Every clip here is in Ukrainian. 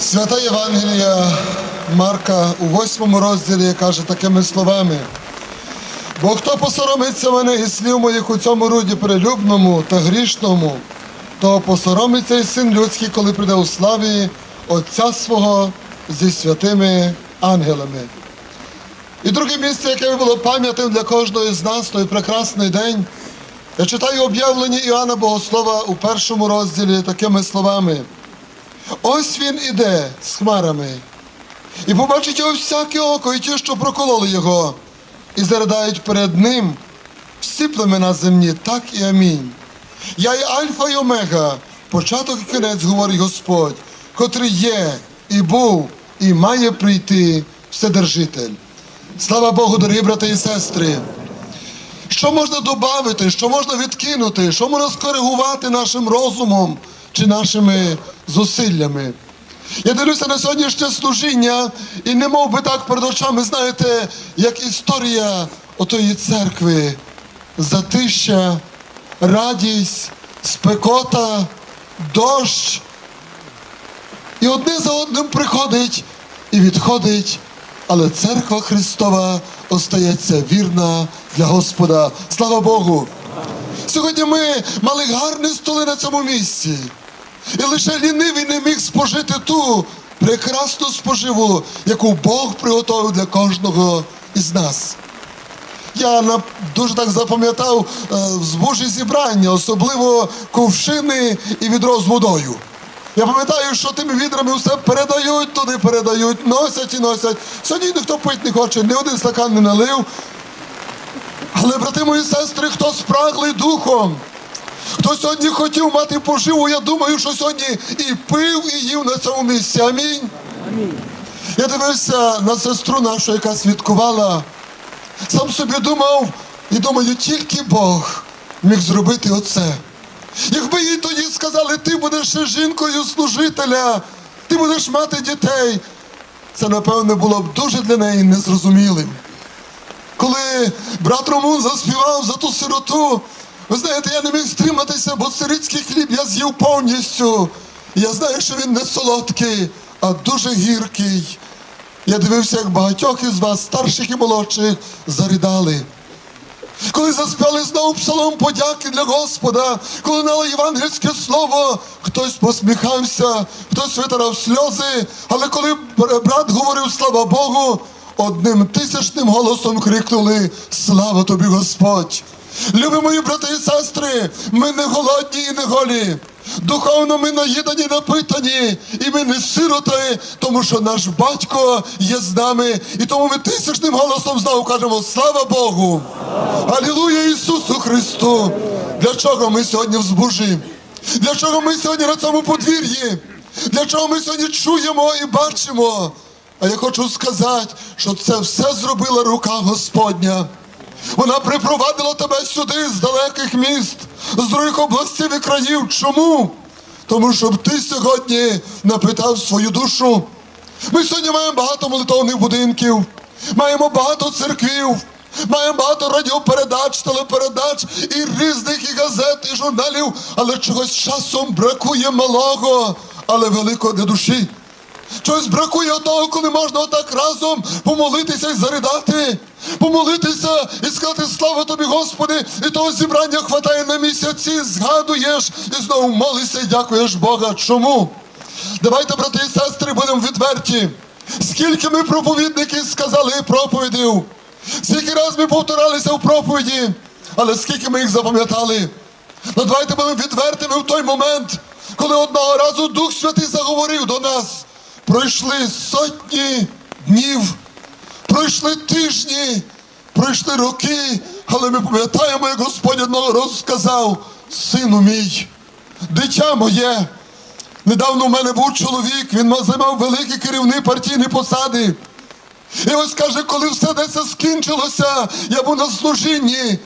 Свята Євангелія Марка у восьмому розділі каже такими словами. Бо хто посоромиться мене і слів моїх у цьому руді прилюбному та грішному, то посоромиться і син людський, коли прийде у славі Отця свого зі святими ангелами. І друге місце, яке було пам'ятним для кожного з нас, той прекрасний день. Я читаю об'явлення Іоанна Богослова у першому розділі такими словами. Ось він іде з хмарами, і побачить його всяке око, і ті, що прокололи його, і заридають перед ним всі племена земні, так і амінь. Я є Альфа і Омега, початок і кінець, говорить Господь, котрий є, і був, і має прийти Вседержитель. Слава Богу, дорогі брати і сестри! Що можна додати, що можна відкинути, що можна скоригувати нашим розумом чи нашими зусиллями? Я дивлюся на сьогоднішнє служіння і не мов би так перед очами, знаєте, як історія отої церкви, затища, радість, спекота, дощ. І одне за одним приходить і відходить, але церква Христова остається вірна для Господа. Слава Богу! Сьогодні ми мали гарні столи на цьому місці. І лише лінивий не міг спожити ту прекрасну споживу, яку Бог приготовив для кожного із нас. Я дуже так запам'ятав е, збожі зібрання, особливо ковшини і відро з водою. Я пам'ятаю, що тими відрами все передають туди, передають, носять і носять. Сьогодні ніхто пити не хоче, ні один стакан не налив. Але, брати мої сестри, хто спраглий духом, хто сьогодні хотів мати поживу, я думаю, що сьогодні і пив, і їв на цьому місці. Амінь. Я дивився на сестру нашу, яка святкувала. Сам собі думав і думаю, тільки Бог міг зробити оце. Якби їй тоді сказали, ти будеш ще жінкою служителя, ти будеш мати дітей, це, напевне, було б дуже для неї незрозумілим. Коли брат Ромун заспівав за ту сироту, ви знаєте, я не міг стриматися, бо сирицький хліб я з'їв повністю. Я знаю, що він не солодкий, а дуже гіркий. Я дивився, як багатьох із вас, старших і молодших, заридали. Коли заспівали знову псалом подяки для Господа, коли нало євангельське слово, хтось посміхався, хтось витирав сльози, але коли брат говорив слава Богу, одним тисячним голосом крикнули Слава тобі, Господь! Любі мої брати і сестри, ми не голодні і не голі. Духовно ми наїдані, напитані, і ми не сироти, тому що наш батько є з нами, і тому ми тисячним голосом знову кажемо Слава Богу! Алілуя Ісусу Христу! Для чого ми сьогодні в збужі? Для чого ми сьогодні на цьому подвір'ї? Для чого ми сьогодні чуємо і бачимо? А я хочу сказати, що це все зробила рука Господня. Вона припровадила тебе сюди з далеких міст, з других областей і країв. Чому? Тому щоб ти сьогодні напитав свою душу. Ми сьогодні маємо багато молитовних будинків, маємо багато церквів, маємо багато радіопередач, телепередач і різних і газет, і журналів, але чогось часом бракує малого, але великого для душі. Чогось бракує того, коли можна отак разом помолитися і заридати, помолитися і сказати слава тобі, Господи, і того зібрання хватає на місяці, згадуєш і знову молишся і дякуєш Бога. Чому? Давайте, брати і сестри, будемо відверті. Скільки ми проповідники сказали проповідів, скільки раз ми повторалися в проповіді, але скільки ми їх запам'ятали. Ну давайте будемо відвертими в той момент, коли одного разу Дух Святий заговорив до нас. Пройшли сотні днів, пройшли тижні, пройшли роки, але ми пам'ятаємо, як Господь одного разу сказав, сину мій, дитя моє. Недавно в мене був чоловік, він займав великі керівні партійні посади. І ось каже, коли все десь скінчилося, я був на служінні.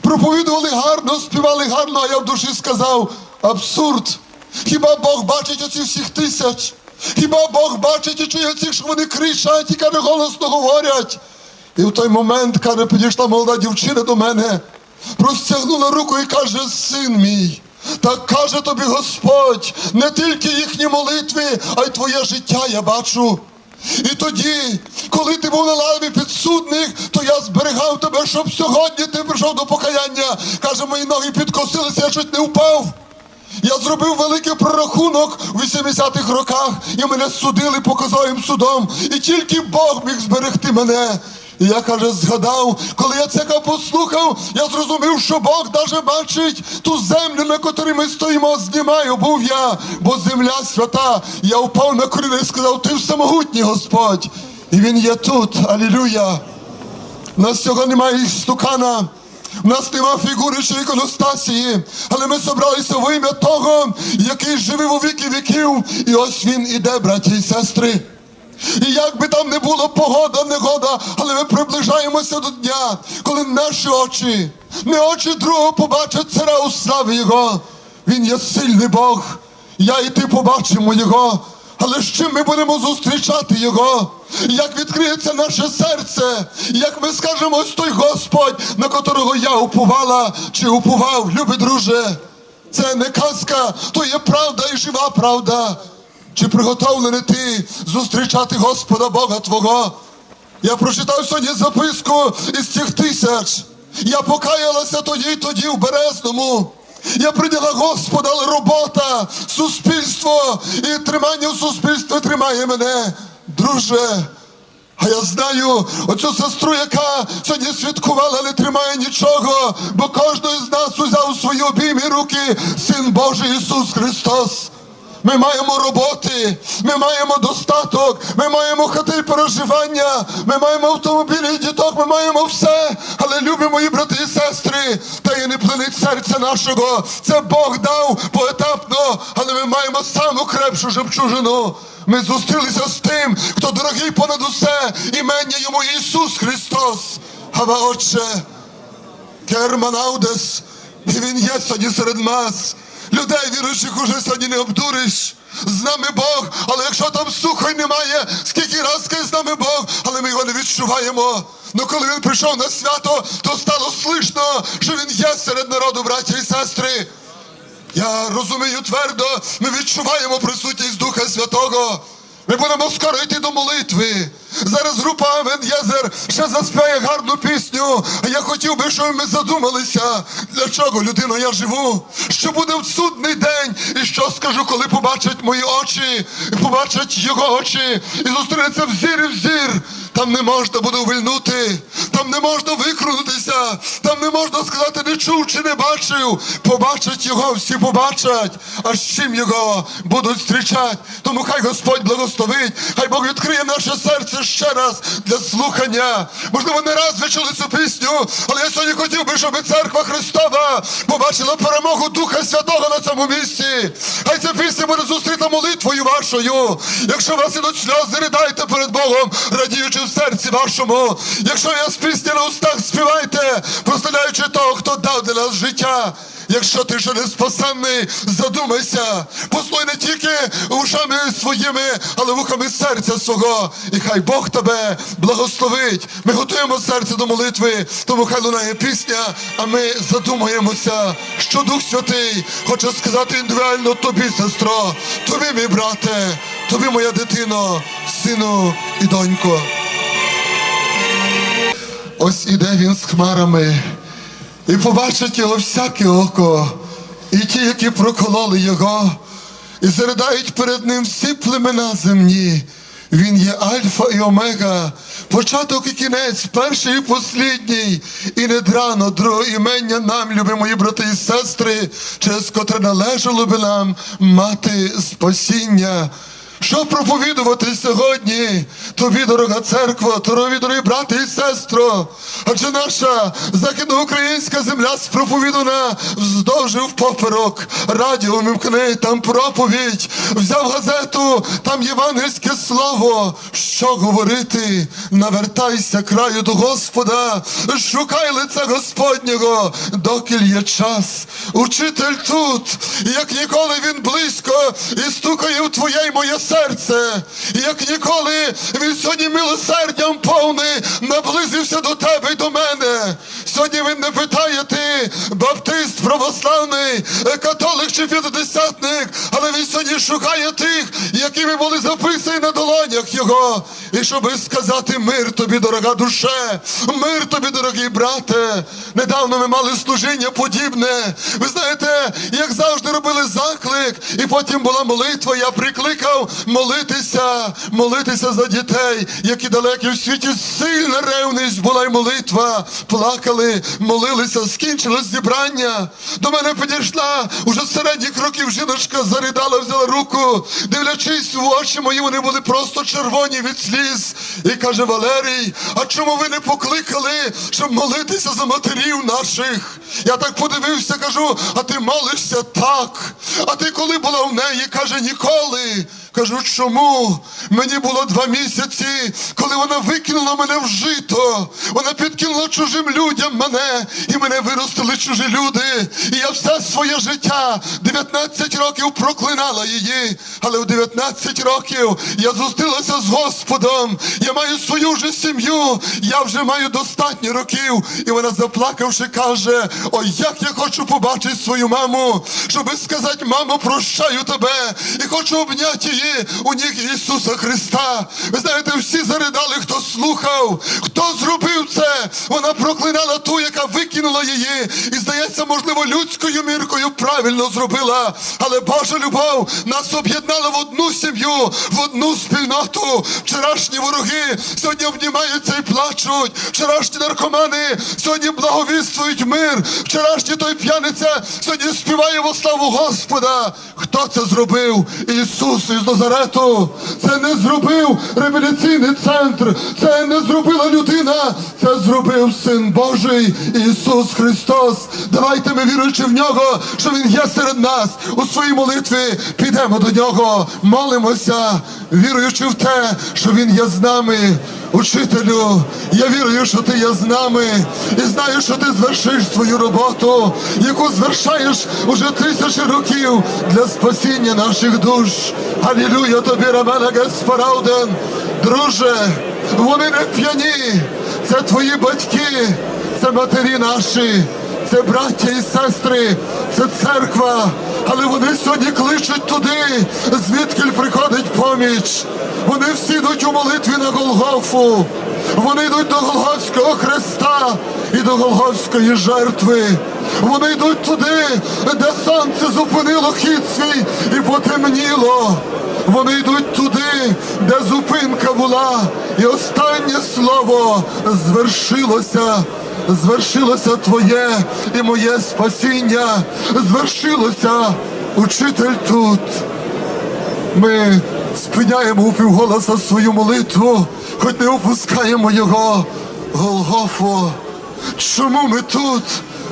Проповідували гарно, співали гарно, а я в душі сказав абсурд. Хіба Бог бачить оці всіх тисяч? Хіба Бог бачить і чує цих, що вони кричать і каже, голосно говорять? І в той момент, каже, підійшла молода дівчина до мене, простягнула руку і каже, син мій, Так каже тобі Господь, не тільки їхні молитви, а й твоє життя я бачу. І тоді, коли ти був на лаві підсудних, то я зберігав тебе, щоб сьогодні ти прийшов до покаяння. Каже, мої ноги підкосилися, я чуть не впав. Я зробив великий прорахунок у 80-х роках, і мене судили показовим судом. І тільки Бог міг зберегти мене. І я каже, згадав, коли я це послухав, я зрозумів, що Бог даже бачить ту землю, на котрій ми стоїмо, знімаю, був я, бо земля свята. Я впав на коліна і сказав, ти всемогутній Господь. І він є тут. Алілюя. Нас цього немає стукана. У нас нема фігури чи іконостасії, але ми зібралися в ім'я того, який живе у віки віків. І ось він іде, браті і сестри. І як би там не було погода, негода, але ми приближаємося до дня, коли наші очі, не очі другого побачать царя у славі Його. Він є сильний Бог. Я і ти побачимо Його. Але з чим ми будемо зустрічати Його? Як відкриється наше серце, як ми скажемо, ось той Господь, на котрого я упувала чи упував, любий друже. Це не казка, то є правда і жива правда. Чи приготовлений ти зустрічати Господа Бога Твого? Я прочитав сьогодні записку із цих тисяч. Я покаялася тоді тоді в Березному. Я прийняла Господа, але робота, суспільство і тримання в суспільстві тримає мене. Друже, а я знаю оцю сестру, яка сьогодні святкувала, не тримає нічого, бо кожен з нас узяв у свої обійми руки Син Божий Ісус Христос. Ми маємо роботи, ми маємо достаток, ми маємо хати і переживання, ми маємо автомобілі і діток, ми маємо все. Але любі мої брати і сестри, та і не плинить серця нашого. Це Бог дав поетапно, але ми маємо саму крепшу жемчужину. Ми зустрілися з тим, хто дорогий понад усе, імення йому Ісус Христос. Гава Отче, Керманаудес, і він є сьогодні серед нас. Людей віруючих уже сьогодні не обдуриш. З нами Бог, але якщо там сухо немає, скільки раз скаже з нами Бог, але ми його не відчуваємо. Ну коли він прийшов на свято, то стало слишно, що він є серед народу, браття і сестри. Я розумію твердо, ми відчуваємо присутність Духа Святого. Ми будемо скоро йти до молитви. Зараз група Авен Єзер ще заспіває гарну пісню. А я хотів би, щоб ми задумалися, для чого людино я живу. Що буде в судний день, і що скажу, коли побачать мої очі, побачать його очі, і зустрінеться взір і взір. Там не можна буде увильнути, там не можна викрутитися, там не можна сказати, не чув чи не бачив. Побачать його, всі побачать, а з чим його будуть зустрічати. Тому хай Господь благословить, хай Бог відкриє наше серце ще раз для слухання. Можливо, не раз ви чули цю пісню, але я сьогодні хотів би, щоб церква Христова побачила перемогу Духа Святого на цьому місці. Хай ця пісня буде зустріта молитвою вашою. Якщо вас ідуть сльози, ридайте перед Богом, радіючи в серці вашому. Якщо я з пісні на устах співайте, прославляючи того, хто дав для нас життя. Якщо ти ще не спасенний, задумайся, послухай не тільки ушами своїми, але вухами серця свого. І хай Бог тебе благословить. Ми готуємо серце до молитви, тому хай лунає пісня, а ми задумаємося, що Дух Святий хоче сказати індивідуально тобі, сестро, тобі, мій брате, тобі, моя дитино, сину і донько. Ось іде він з хмарами. І побачить його всяке око, і ті, які прокололи його, і заридають перед ним всі племена земні. Він є Альфа і Омега, початок і кінець, перший і послідній, і не драно другого імення нам, любі мої брати і сестри, через котре належало би нам мати спасіння. Що проповідувати сьогодні? Тобі, дорога церква, тобі, дорогі брати і сестро. Адже наша західноукраїнська земля спроповідана вздовж і впоперек. Радіо вимкни, там проповідь. Взяв газету, там євангельське слово. Що говорити? Навертайся краю до Господа, шукай лиця Господнього, докіль є час. Учитель тут, як ніколи він близько, і стукає в твоє й моє серце. І як ніколи він сьогодні милосердям повний наблизився до тебе і до мене. Сьогодні він не питає ти, баптист, православний, католик чи п'ятидесятник, але він сьогодні шукає тих, які ми були записані на долонях його. І щоби сказати мир тобі, дорога душе, мир тобі, дорогий брате. Недавно ми мали служіння подібне. Ви знаєте, як завжди робили заклик, і потім була молитва. Я прикликав молитися, молитися за дітей, які далекі в світі. Сильна ревність була й молитва. Плакали, молилися, скінчилось зібрання. До мене підійшла уже середніх років жіночка заридала, взяла руку, дивлячись в очі мої, вони були просто червоні від сліз. І каже Валерій, а чому ви не покликали, щоб молитися за матерів наших? Я так подивився, кажу, а ти молишся так. А ти коли була в неї? Каже, ніколи. Кажу, чому? Мені було два місяці, коли вона викинула мене в жито. Вона підкинула чужим людям мене, і мене виростили чужі люди. І я все своє життя, 19 років проклинала її. Але в 19 років я зустрілася з Господом. Я маю свою вже сім'ю, я вже маю достатньо років. І вона заплакавши, каже: Ой, як я хочу побачити свою маму, щоби сказати, мамо, прощаю тебе, і хочу обняти її у ніг Ісуса Христа. Ви знаєте, всі заридали, хто слухав, хто зробив це. Вона проклинала ту, яка викинула її. І здається, можливо, людською міркою правильно зробила. Але Божа любов нас об'єднала в одну сім'ю, в одну спільноту. Вчорашні вороги сьогодні обнімаються і плачуть. Вчорашні наркомани сьогодні благовіствують мир. Вчорашній той п'яниця сьогодні співає во славу Господа. Хто це зробив? Ісус із Назарету. Це не зробив реабілітаційний центр. Це не зробила людина. Це зробив Син Божий Ісус Христос. Давайте ми віруючи в нього, що Він є серед нас. У своїй молитві підемо до нього, молимося, віруючи в те, що Він є з нами. Учителю, я вірую, що ти є з нами і знаю, що ти звершиш свою роботу, яку звершаєш уже тисячі років для спасіння наших душ. Алілюя тобі, Рамена Геспарауден. Друже, вони не п'яні, це твої батьки, це матері наші. Це браття і сестри, це церква, але вони сьогодні кличуть туди, звідки приходить поміч. Вони всі йдуть у молитві на Голгофу. Вони йдуть до Голгофського Христа і до Голгофської жертви. Вони йдуть туди, де сонце зупинило хід свій і потемніло. Вони йдуть туди, де зупинка була, і останнє слово звершилося звершилося Твоє і моє спасіння, звершилося учитель тут. Ми спиняємо у півголоса свою молитву, хоч не опускаємо його. Голгофо, чому ми тут?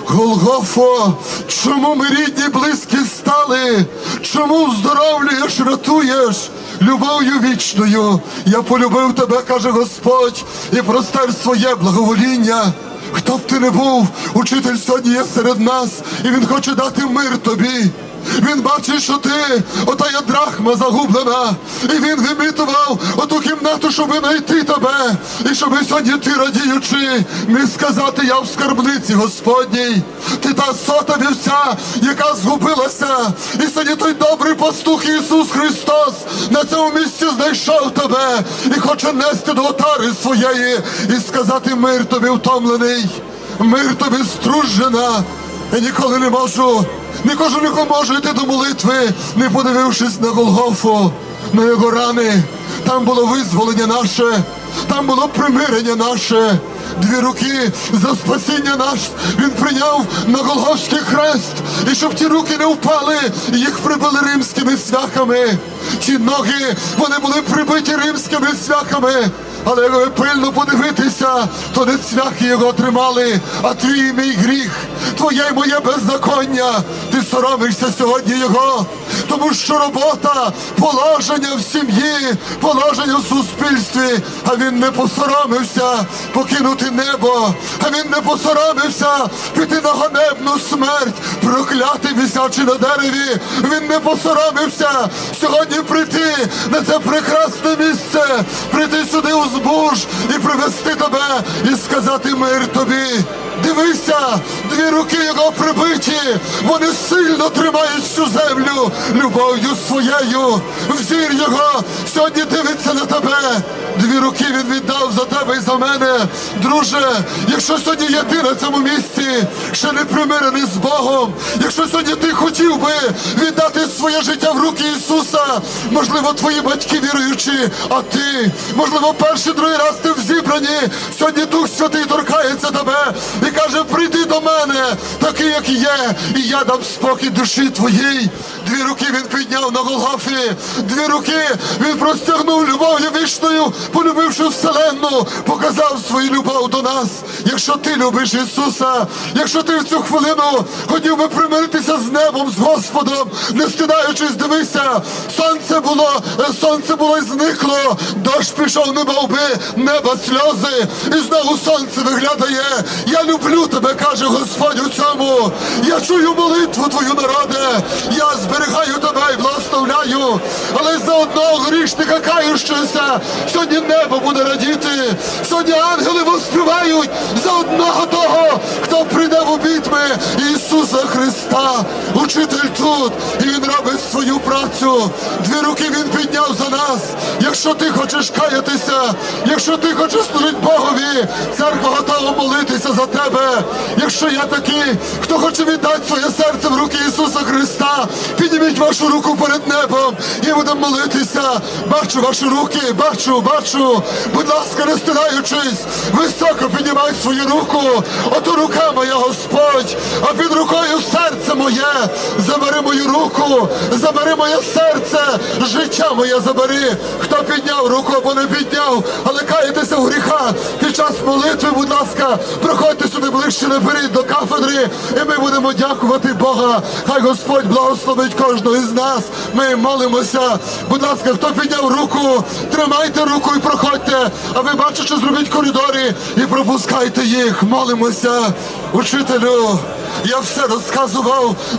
Голгофо, чому ми рідні, близькі стали? Чому вздоровлюєш, рятуєш любов'ю вічною? Я полюбив тебе, каже Господь, і простер своє благовоління. Хто б ти не був, учитель сьогодні є серед нас, і він хоче дати мир тобі. Він бачить, що ти, ота є драхма загублена, і він вимітував оту кімнату, щоб знайти тебе, і щоб сьогодні ти радіючи, міг сказати, я в скарбниці Господній. Ти та сота вівця, яка згубилася, і сьогодні той добрий пастух Ісус Христос на цьому місці знайшов тебе і хоче нести до отари своєї і сказати мир тобі втомлений, мир тобі стружена. Я ніколи не можу, не кожен не може йти до молитви, не подивившись на Голгофу, на його рани. Там було визволення наше, там було примирення наше. Дві руки за спасіння наш він прийняв на Голгофський хрест, і щоб ті руки не впали, їх прибили римськими свяхами. Ті ноги вони були прибиті римськими свяхами. Але як ви пильно подивитися, то не цвяхи його тримали, а твій мій гріх. Твоє й моє беззаконня. Ти соромишся сьогодні його, тому що робота, положення в сім'ї, положення в суспільстві, а він не посоромився покинути небо, а він не посоромився піти на ганебну смерть, проклятий висячи на дереві. Він не посоромився сьогодні прийти на це прекрасне місце, прийти сюди у збуж і привести тебе і сказати мир тобі. Дивися, дві руки його прибиті, вони сильно тримають цю землю любов'ю своєю. Взір його сьогодні дивиться на тебе. Дві руки він віддав за тебе і за мене. Друже, якщо сьогодні є ти на цьому місці, ще не примирений з Богом, якщо сьогодні ти хотів би віддати своє життя в руки Ісуса, можливо, твої батьки віруючі, а ти, можливо, перший другий раз ти в зібранні, сьогодні Дух Святий торкається тебе і каже: прийди до мене, такий, як є, і я дам спокій душі твоїй. Дві руки він підняв на Голгофі, дві руки він простягнув любов'ю вічною, полюбивши вселенну, показав свою любов до нас. Якщо ти любиш Ісуса, якщо ти в цю хвилину хотів би примиритися з небом, з Господом, не стидаючись, дивися, сонце було, е, сонце було і зникло, дощ пішов, не мав би неба сльози, і знову сонце виглядає. Я люблю тебе, каже Господь у цьому. Я чую молитву твою народе. Я зберігаю тебе і благословляю. Але за одного грішника кающогося сьогодні небо буде радіти. Сьогодні ангели воспівають за одного того, хто прийде в обітьми Ісуса Христа. Учитель тут, і він робить свою працю. Дві руки він підняв за нас. Якщо ти хочеш каятися, якщо ти хочеш служити Богові, церква готова молитися за тебе. Якщо я такий, хто хоче віддати своє серце в руки Ісуса Христа, підніміть вашу руку перед небом і будемо молитися. Бачу ваші руки, бачу, бачу. Будь ласка, не стидаючись, високо піднімай свою руку. Ото рука моя, Господь, а під рукою серце моє. Забери мою руку, забери моє серце, життя моє забери. Хто підняв руку або не підняв, але каєтеся в гріхах під час молитви, будь ласка, проходьте сюди ближче наперед до кафедри, і ми будемо дякувати Бога. Хай Господь благословить кожного із нас. Ми молимося. Будь ласка, хто підняв руку, тримайте руку і проходьте. А ви бачите, зробіть коридорі і пропускайте їх. Молимося, учителю. Я все розказував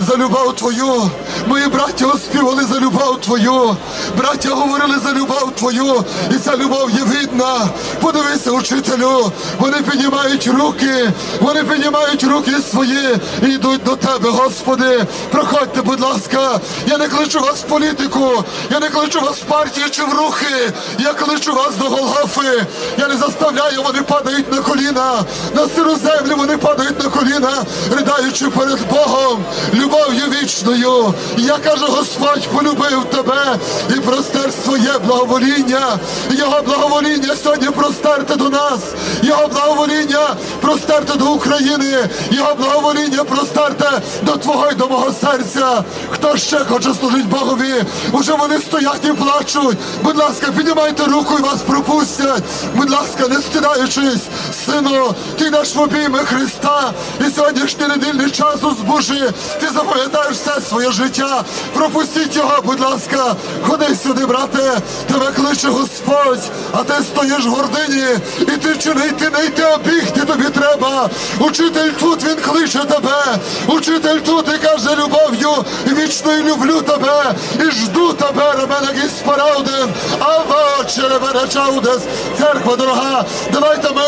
за любов твою. Мої браття оспівали за любов твою. Браття говорили за любов твою. І ця любов є видна. Подивися, учителю. Вони піднімають руки, вони піднімають руки свої і йдуть до тебе, Господи. Проходьте, будь ласка. Я не кличу вас в політику, я не кличу вас в партії чи в рухи. Я кличу вас до Голгофи. Я не заставляю, вони падають на коліна. На сиру землю вони падають на коліна, ридаючи перед Богом, любов'ю вічною. Я кажу, Господь полюбив тебе і простер своє благовоління. Його благовоління сьогодні простерте до нас. Його благовоління простерте до України. Його благовоління простерте до Твого й до мого серця. Хто ще хоче служити Богові? Уже вони стоять і плачуть. Будь ласка, піднімайте руку і вас пропустять. Будь ласка, не стидаючись, сину, ти йдеш в обійми Христа. І сьогоднішній недільний час у збужі. Ти запам'ятаєш все своє життя. Пропустіть його, будь ласка. Ходи сюди, брате. Тебе кличе Господь, а ти стоїш в гордині, і ти чи не йти, не йти, а бігти тобі треба. Учитель тут він кличе тебе. Учитель тут і каже любов'ю. і Вічною люблю тебе і жду тебе, Ремене Гіспарауден. Ава черебене чаудес. Церква дорога. Давайте ми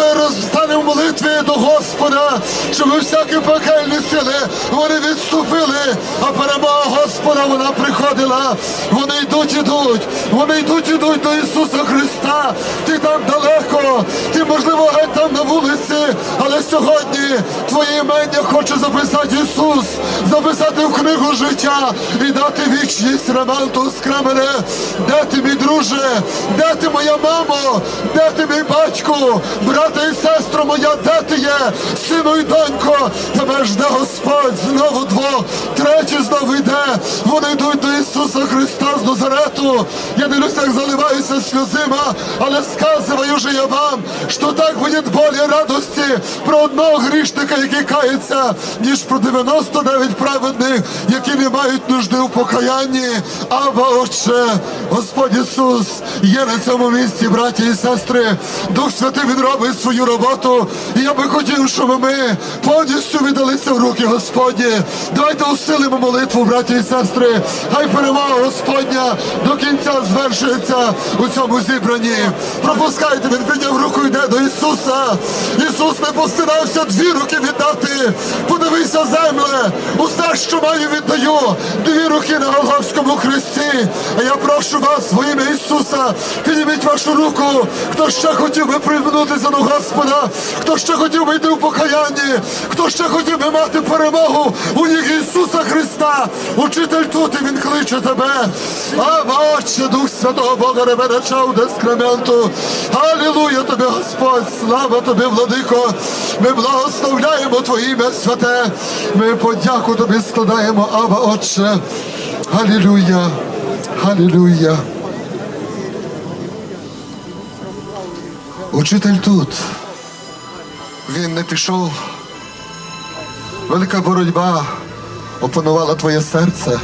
е, розстанемо молитві до Господа, щоб всякі пекельні сили вони відступили, а перемога Господа вона приходила. Вони йдуть, ідуть, вони йдуть, ідуть до Ісуса Христа. Ти там далеко, ти можливо геть там на вулиці, але сьогодні твоє імення хоче записати Ісус, записати в книгу життя і дати вічність Реманту скремене. Де ти, мій друже? Де ти, моя мамо? Де ти, мій батько? Брате і сестро моя, де ти є? Сину і донько, тебе жде Господь знову двох, третій знову йде. Вони йдуть до Ісуса Христа з Назарету. Я дивлюся, як заливаюся сльозима, але сказываю же я вам, що так буде более радості про одного грішника, який кається, ніж про 99 праведних, які не мають нужди в покаянні. Аба, Отче, Господь Ісус є на цьому місці, браті і сестри. Дух Святий Він робить свою роботу. І я би хотів, щоб ми повністю віддалися в руки Господні. Давайте усилимо молитву, браті і сестри. Хай перемога Господня до кінця звершується у цьому зібранні. Пропускайте, він підняв руку, йде до Ісуса. Ісус не постидався дві руки віддати. Подивися, земле, усе, що маю, віддаю. Дві руки на Голгофському хресті. А я прошу вас, во ім'я Ісуса, підніміть вашу руку. Хто ще хотів би привернутися до Господа, хто ще хотів би йти в покаянні, хто ще хотів би мати перемогу у ніг Ісуса Христа. Учитель тут і Він кличе тебе. А Отче, Дух Святого Бога ребедача у дескременту. Алілуя тобі, Господь, слава тобі, владико. Ми благословляємо Твоє ім'я святе. Ми подяку тобі складаємо, Ава, Отче. Алілуя. Алілуя. Учитель тут. Він не пішов. Велика боротьба опанувала твоє серце.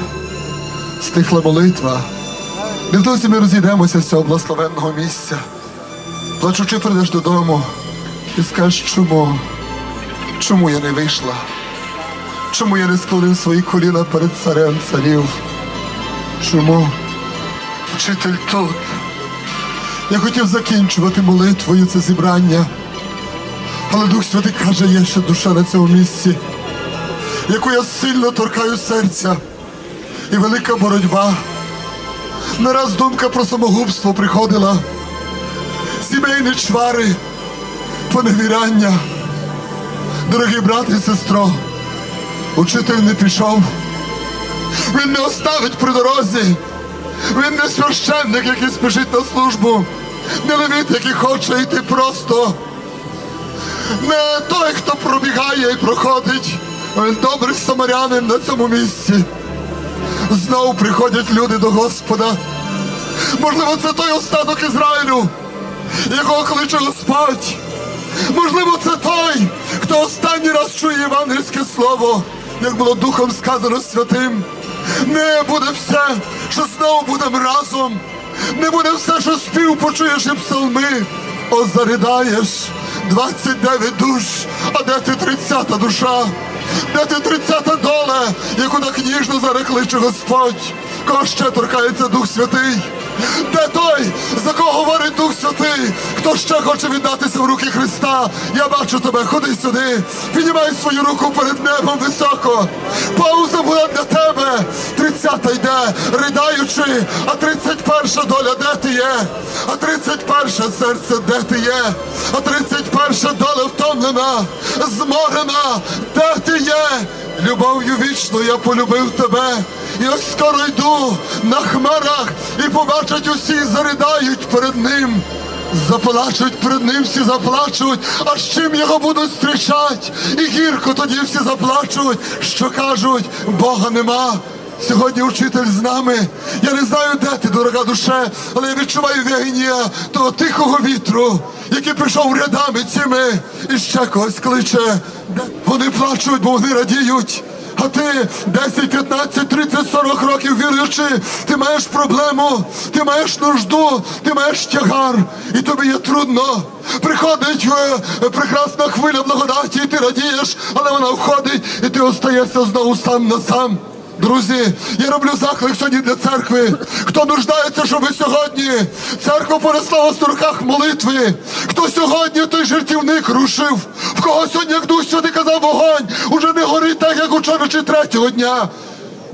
Стихла молитва. Невдовзі ми розійдемося з цього благословенного місця. Плачучи, прийдеш додому і скажеш, чому? Чому я не вийшла? Чому я не склонив свої коліна перед царем царів? Чому? Вчитель тут. Я хотів закінчувати молитвою це зібрання. Але Дух Святий каже, є ще душа на цьому місці, яку я сильно торкаю серця. І велика боротьба. Не раз думка про самогубство приходила. Сімейні чвари, поневіряння. Дорогі брат і сестро, учитель не пішов. Він не оставить при дорозі. Він не священник, який спішить на службу. Не левіт, який хоче йти просто. Не той, хто пробігає і проходить. Він добрий самарянин на цьому місці. Знову приходять люди до Господа. Можливо, це той остаток Ізраїлю, якого кличе Господь. Можливо, це той, хто останній раз чує євангельське слово, як було духом сказано святим. Не буде все, що знову будемо разом. Не буде все, що спів почуєш і псалми. О, заридаєш 29 душ, а де ти 30 душа? Де ти 30 доля, яку так ніжно зарекли, чи Господь? Кого ще торкається Дух Святий? Де той, за кого говорить Дух Святий? Хто ще хоче віддатися в руки Христа? Я бачу тебе, ходи сюди, піднімай свою руку перед небом високо. Пауза була для тебе. Тридцята йде, ридаючи, а тридцять перша доля, де ти є? А тридцять перше серце, де ти є? А тридцять перша доля втомлена, зморена, де ти є? Любов'ю вічно я полюбив тебе. Ось скоро йду на хмарах, і побачать усі, заридають перед ним. Заплачуть перед ним, всі заплачуть, а з чим його будуть зустрічати? І гірко тоді всі заплачуть, що кажуть, Бога нема. Сьогодні учитель з нами. Я не знаю, де ти, дорога душе, але я відчуваю вягіння того тихого вітру, який пішов рядами цими і ще когось кличе. Вони плачуть, бо вони радіють. А ти 10, 15, 30, 40 років віруючи, ти маєш проблему, ти маєш нужду, ти маєш тягар, і тобі є трудно. Приходить е, прекрасна хвиля благодаті, і ти радієш, але вона входить, і ти остаєшся знову сам на сам. Друзі, я роблю заклик сьогодні для церкви. Хто нуждається, щоб сьогодні церква понесла в руках молитви? Хто сьогодні той жертівник рушив? В кого сьогодні, як Дух Святий казав, вогонь уже не горить так, як учора чи третього дня.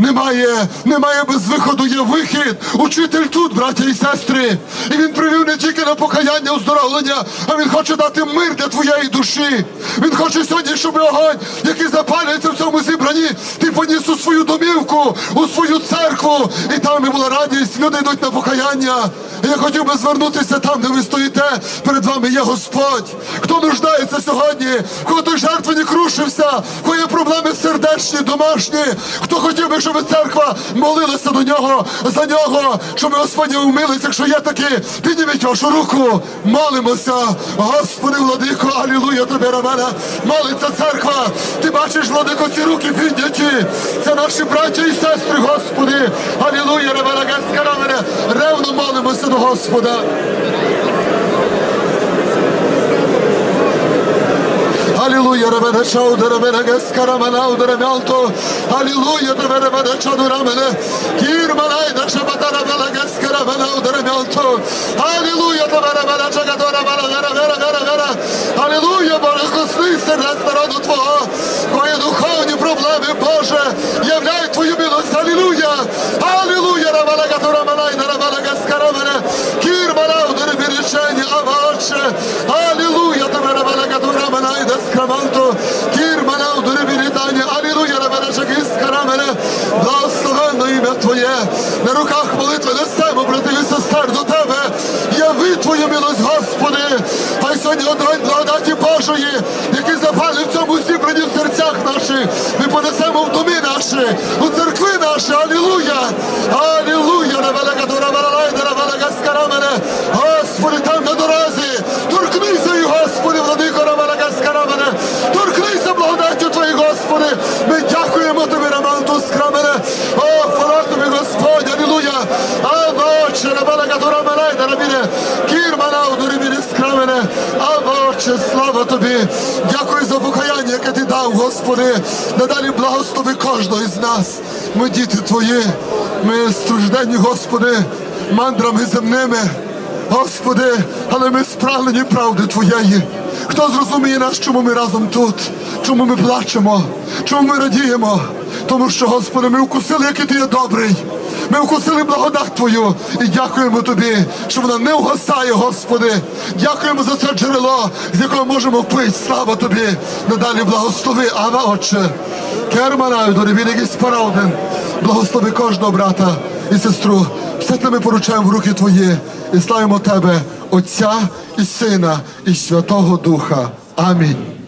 Немає, немає без виходу, є вихід. Учитель тут, браття і сестри. І він привів не тільки на покаяння, оздоровлення, а він хоче дати мир для твоєї душі. Він хоче сьогодні, щоб огонь, який запалюється в цьому зібранні, ти поніс у свою домівку, у свою церкву, і там і була радість. Люди йдуть на покаяння. Я хотів би звернутися там, де ви стоїте. Перед вами є Господь. Хто нуждається сьогодні, в кого той жертвенник рушився, в кого є проблеми сердечні, домашні, хто хотів би, щоб церква молилася до нього, за нього, щоб Господь умилися, якщо є такі, підніміть вашу руку, молимося. Господи, владико, алілуя тобі, Романа. Молиться церква. Ти бачиш, владико, ці руки підняті. Це наші браття і сестри, Господи. Алілуя, Романа, Гаскарамене. Ревно молимося до Господа. Алілуя, ребене чауде, ребене гескарамена, удере мялто. Алілуя, тебе ребене чауде, рамене. Кір малайда, шабата, ребене гескарамена, удере мялто. Алілуя, тебе ребене чагадора, вера, вера, вера, вера, вера. Боже, коснися нас народу Твого. Твої духовні проблеми, Боже, являй Твою милость. Алілуя. Алілуя, ребене гатора, малайда, ребене гескарамена. Кір малайда, удере вирішення, ава, Отче. Алілуя, тебе ребене гатора, малайда, скраманто. Кір малайда, удере вирітання. Алілуя, ребене чагискарамена. Благословенно ім'я Твоє. На руках молитви несемо, брати і сестер, до Тебе. Яви Твою милость, Господи. Хай благодаті Божої, які запали в цьому зібрані в серцях наших. Ми понесемо в домі наші, у церкви наші. Алілуя. Алілуя. Господи, там на дорозі. Торкнися і Господи, владико ребелека скарамене. Торкнися благодаттю Твої, Господи. Ми дякуємо Тобі, Романту скрамене. О, хвала Тобі, Господь, алілуя. Авоче, ребелека дура баралайда, ребіне. Кірмана. Авоче, слава Тобі. Дякую за покаяння, яке Ти дав, Господи. Надалі благослови кожного із нас. Ми діти Твої. Ми стражденні, Господи, мандрами земними. Господи, але ми справлені правди Твоєї. Хто зрозуміє нас, чому ми разом тут, чому ми плачемо, чому ми радіємо? Тому що, Господи, ми вкусили, який ти є добрий. Ми вкусили благодать Твою і дякуємо Тобі, що вона не вгасає, Господи. Дякуємо за це джерело, з якого можемо пити. Слава Тобі. Надалі благослови, Ава, Отче. Керманаю, дорівілі справден. Благослови кожного брата і сестру. Все це ми поручаємо в руки Твої і славимо Тебе, Отця і Сина, і Святого Духа. Амінь.